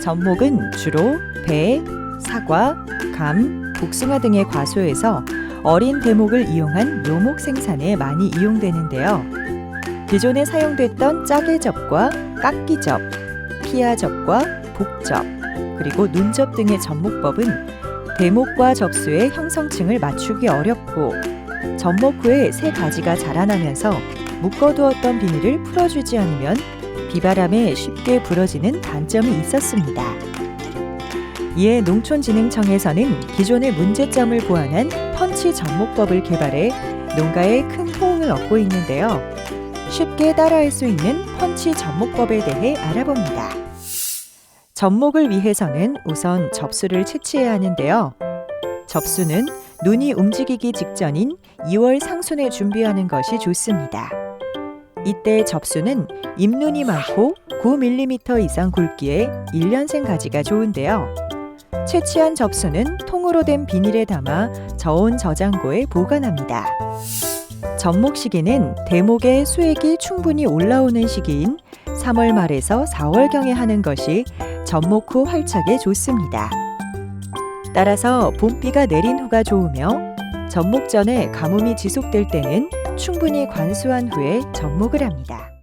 전목은 주로 배, 사과, 감, 복숭아 등의 과수에서 어린 대목을 이용한 묘목 생산에 많이 이용되는데요. 기존에 사용됐던 짜개접과 깎기접, 피아접과 복접, 그리고 눈접 등의 접목법은 대목과 접수의 형성층을 맞추기 어렵고 접목 후에 새 가지가 자라나면서 묶어두었던 비닐을 풀어주지 않으면 비바람에 쉽게 부러지는 단점이 있었습니다. 이에 농촌진흥청에서는 기존의 문제점을 보완한 펀치 접목법을 개발해 농가에 큰 호응을 얻고 있는데요. 쉽게 따라할 수 있는 펀치 접목법에 대해 알아봅니다. 접목을 위해서는 우선 접수를 채취해야 하는데요. 접수는 눈이 움직이기 직전인 2월 상순에 준비하는 것이 좋습니다. 이때 접수는 잎눈이 많고 9mm 이상 굵기의 1년생 가지가 좋은데요. 채취한 접수는 통으로 된 비닐에 담아 저온 저장고에 보관합니다. 접목 시기는 대목의 수액이 충분히 올라오는 시기인 3월 말에서 4월경에 하는 것이 접목 후 활착에 좋습니다. 따라서 봄비가 내린 후가 좋으며 접목 전에 가뭄이 지속될 때는 충분히 관수한 후에 접목을 합니다.